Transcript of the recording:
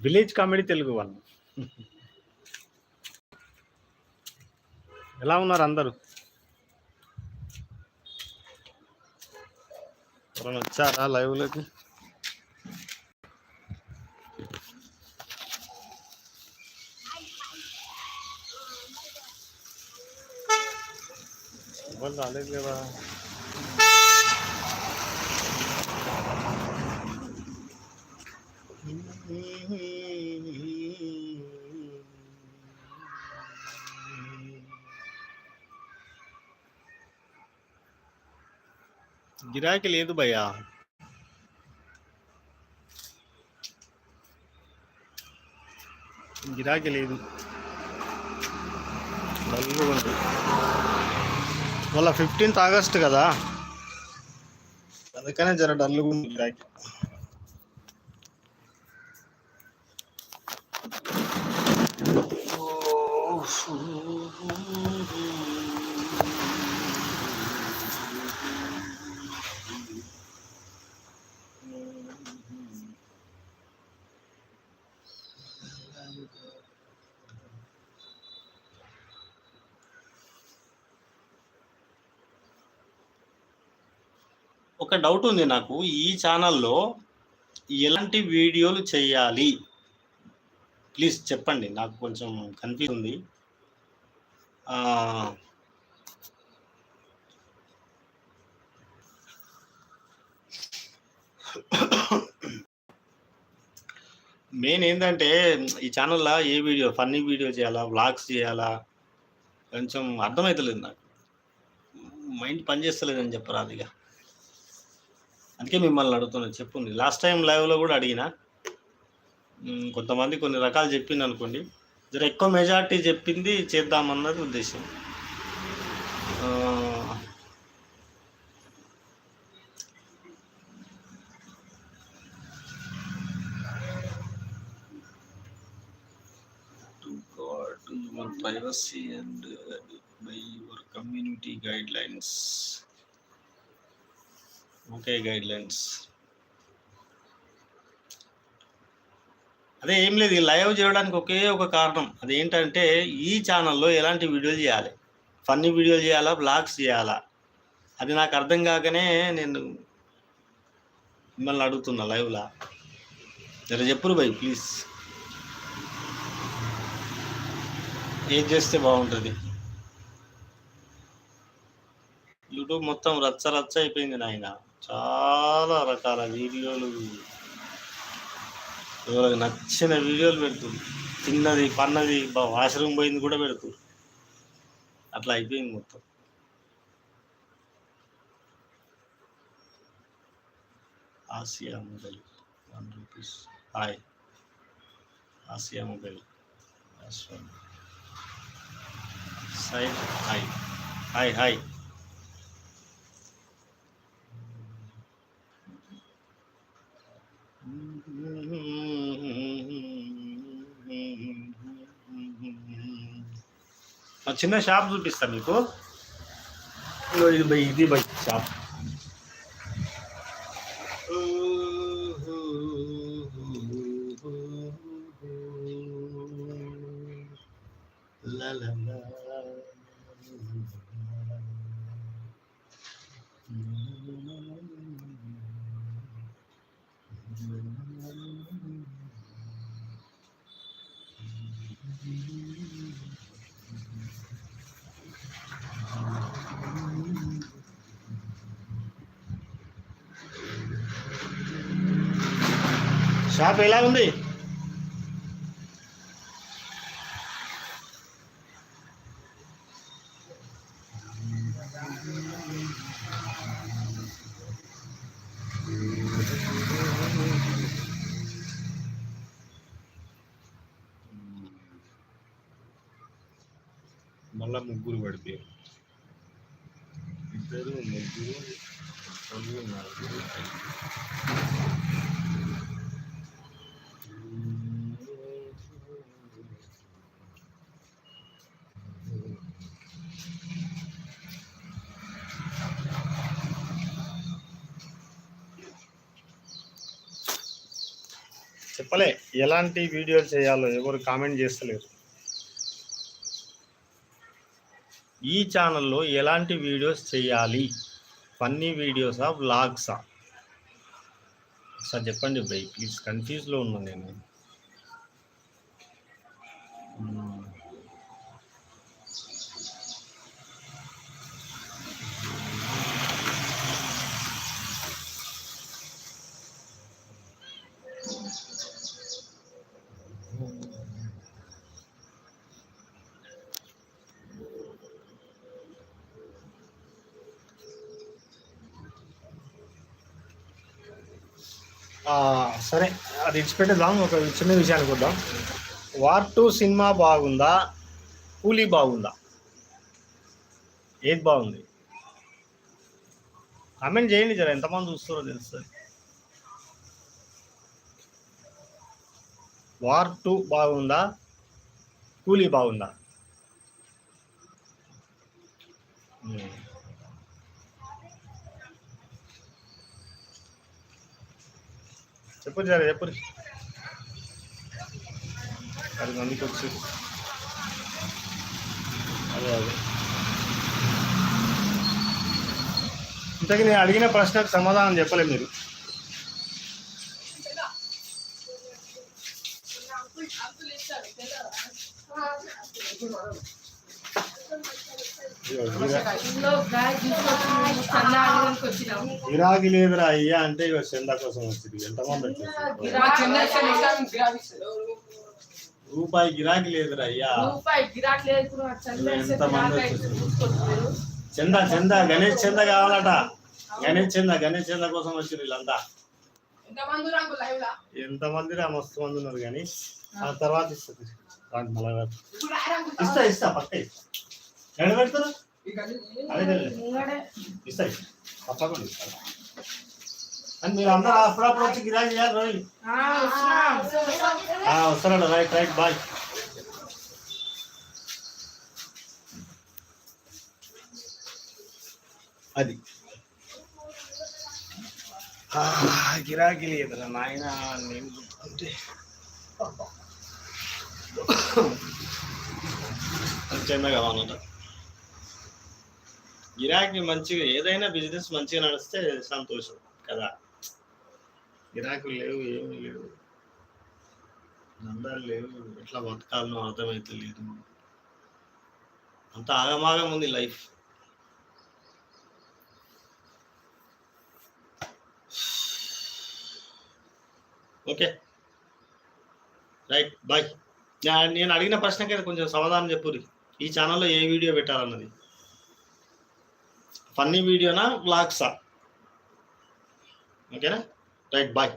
Village comedy Telugu one ఎలా ఉన్నారు అందరూ? ఎవరైనా వచ్చారా లైవ్లోకి ఎవరు రాలేదు కదా? గిరాకీ లేదు భయ్యా. గిరాకీ లేదు. ఉంది. మళ్ళీ ఫిఫ్టీన్త్ ఆగస్ట్ కదా. అందుకనే జర డల్గా ఉంది గిరాకీ. ఒక డౌట్ ఉంది నాకు. ఈ ఛానల్లో ఎలాంటి వీడియోలు చేయాలి? ప్లీజ్ చెప్పండి. నాకు కొంచెం కన్ఫ్యూజ్ ఉంది. మెయిన్ ఏంటంటే ఈ ఛానల్లో ఏ వీడియో ఫన్నీ వీడియో చేయాలా వ్లాగ్స్ చేయాలా కొంచెం అర్థమవుతలేదు నాకు. మైండ్ పనిచేస్తలేదని చెప్పరాదు ఇక అందుకే మిమ్మల్ని అడుగుతున్నాను చెప్పండి లాస్ట్ టైం లైవ్లో కూడా అడిగిన కొంతమంది కొన్ని రకాలు చెప్పింది అనుకోండి. జర ఎక్కువ మెజారిటీ చెప్పింది చేద్దామన్నది ఉద్దేశం. ఆ, to guard your privacy and uh, by your community guidelines. Okay guidelines అదే ఏం లేదు లైవ్ చేయడానికి ఒకే ఒక కారణం. అదేంటంటే ఈ ఛానల్లో ఎలాంటి వీడియోలు చేయాలి? ఫన్నీ వీడియోలు చేయాలా? బ్లాగ్స్ చేయాలా? అది నాకు అర్థం కాకనే నేను మిమ్మల్ని అడుగుతున్నా లైవ్లా. జర చెప్పురు బై ప్లీజ్ ఏం చేస్తే బాగుంటుంది? యూట్యూబ్ మొత్తం రచ్చ రచ్చ అయిపోయింది నాయన. చాలా రకాల వీడియోలు. ఎవరికి నచ్చిన వీడియోలు పెడుతుంది. తిన్నది పన్నది వాష్రూమ్ పోయింది కూడా పెడుతుంది. అట్లా అయిపోయింది మొత్తం. Asia mobile one rupees. Hi. Asia mobile. Side hi. Hi hi. ఆ చిన్న షాప్ చూపిస్తా మీకు ఇదిగో ఇది బై ఇది బై షాప్ షాప్ ఎలా ఉంది? మళ్ళా ముగ్గురు పడితే? ఇద్దరు ముగ్గురు నలుగురు నలుగురు చెప్పలే ఎలాంటి వీడియోలు చేయాలో ఎవరు కామెంట్ చేస్తలేరు. ఈ ఛానల్లో ఎలాంటి వీడియోస్ చేయాలి? ఫన్నీ వీడియోసా వ్లాగ్సా? సార్ చెప్పండి బై ప్లీజ్ కన్ఫ్యూజ్లో ఉన్నా నేను. సరే అది ఇచ్చిపెట్టేద్దాం ఒక చిన్న విషయానికి వద్దాం వార్ టూ సినిమా బాగుందా? కూలీ బాగుందా? ఏది బాగుంది? కామెంట్ చేయండి జర ఎంతమంది చూస్తారో తెలుస్తుంది. వార్ టూ బాగుందా? కూలీ బాగుందా? చెప్పు జర చెప్పు అది మందికి వచ్చి. అదే అదే. ఇంతకీ నేను అడిగిన ప్రశ్నకు సమాధానం చెప్పలేదు మీరు. Thank you. గిరాకీ లేదురా అయ్యా అంటే ఇక చందా కోసం వచ్చింది. ఎంతమంది. రూపాయి గిరాకీ లేదురా అయ్యా. ఎంతమంది. చందా చందా గణేష్ చందా కావాలట. గణేష్ చందా గణేష్ చందా కోసం వచ్చింది వీళ్ళంతా. ఎంతమంది రా? మస్తు మంది ఉన్నారు కానీ. ఆ. తర్వాత ఇస్తుంది? ఇస్తా ఇస్తా పక్క ఇస్తా. ఎక్కడ పెడతారు? తప్పకుండా అని మీరు అందరూ అప్పుడప్పుడు వచ్చి గిరాకీ చేయాలి రోజు. వస్తాడు రైట్ రైట్ బాయ్. అది. ఆ, గిరాకీ లేదురా నాయన నేను చూస్తుంటే అంతేందా కావాలన్నట గిరాకీ మంచిగా ఏదైనా బిజినెస్ మంచిగా నడిస్తే సంతోషం కదా. గిరాకులు లేవు ఏమీ లేవు. అందరు లేవు. ఎట్లా బతకాలనో అర్థమైతే లేదు. అంత ఆగమాగం ఉంది లైఫ్. ఓకే. Right bye. నేను అడిగిన ప్రశ్నకి కొంచెం సమాధానం చెప్పుర్రి ఈ ఛానల్లో ఏ వీడియో పెట్టాలన్నది? ఫన్నీ వీడియోనా బ్లాగ్సా ఓకేనా రైట్ బాయ్